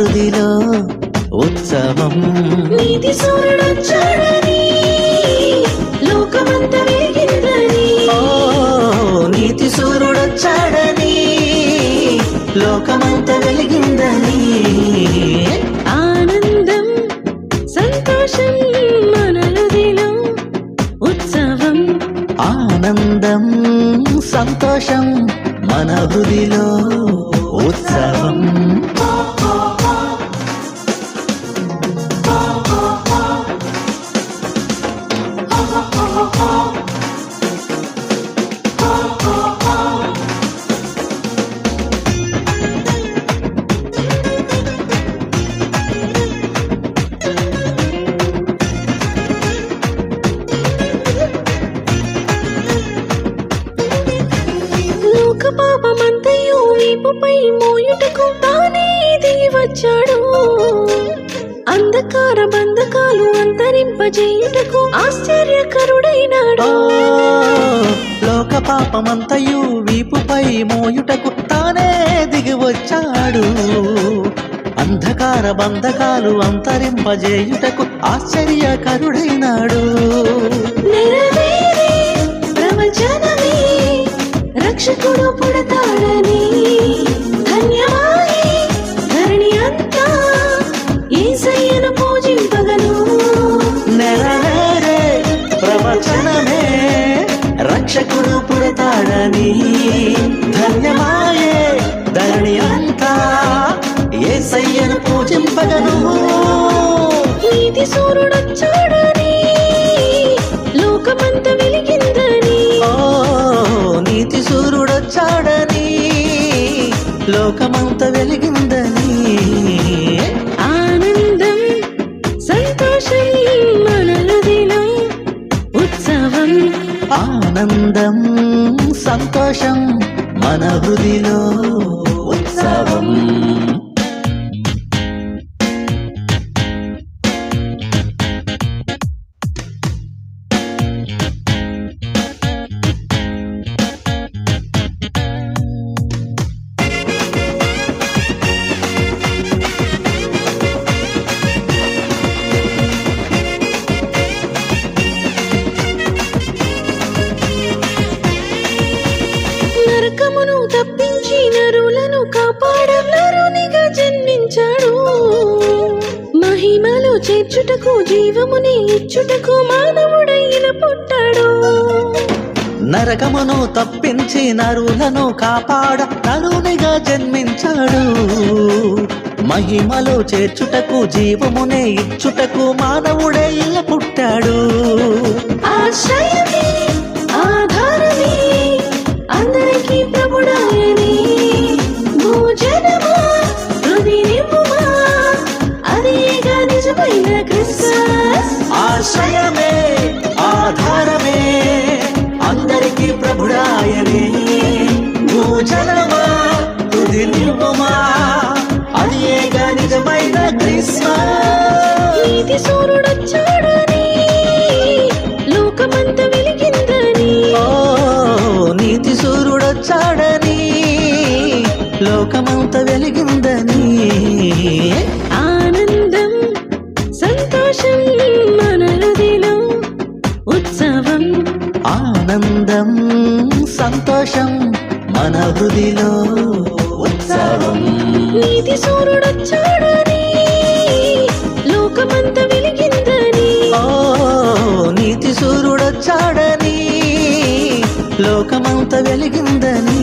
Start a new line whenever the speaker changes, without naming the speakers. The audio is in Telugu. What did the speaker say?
సుదిలో ఉత్సవం. నీతి సూర్యుడొచ్చాడని లోకమంత వెలిగిందని. ఆనందం సంతోషం మనలదిలో ఉత్సవం.
ఆనందం సంతోషం మన హృదిలో వీపుపై మోయుటకు తానే దిగి వచ్చాడు అంధకార బంధకాలు అంతరింపజేయుటకు ఆశ్చర్యకరుడైనాడు.
లోక పాపమంతయు వీపుపై మోయుటకు తానే దిగి వచ్చాడు అంధకార బంధకాలు అంతరింపజేయుటకు ఆశ్చర్యకరుడైనాడు
రక్షకుడు పుడతాడని
పుడతాడని
సంతోషం మన
హృదిలో ఉత్సవం.
మహిమలో చేర్చుటకు జీవముని ఇచ్చుటకు మానవుడైన పుట్టాడు.
నరకమును తప్పించి నరులను కాపాడ నరునిగా జన్మించాడు. మహిమలో చేర్చుటకు జీవమునే ఇచ్చుటకు మానవుడే ఇలా పుట్టాడు లోకమంత వెలిగిందని.
ఆనందం సంతోషం మన హృదయం ఉత్సవం.
ఆనందం సంతోషం మన హృదిలో ఉత్సవం.
నీతి సూర్యుడొచ్చాడని లోకమంత వెలిగిందని.
ఓ నీతి సూర్యుడొచ్చాడని లోకమంత వెలిగిందని.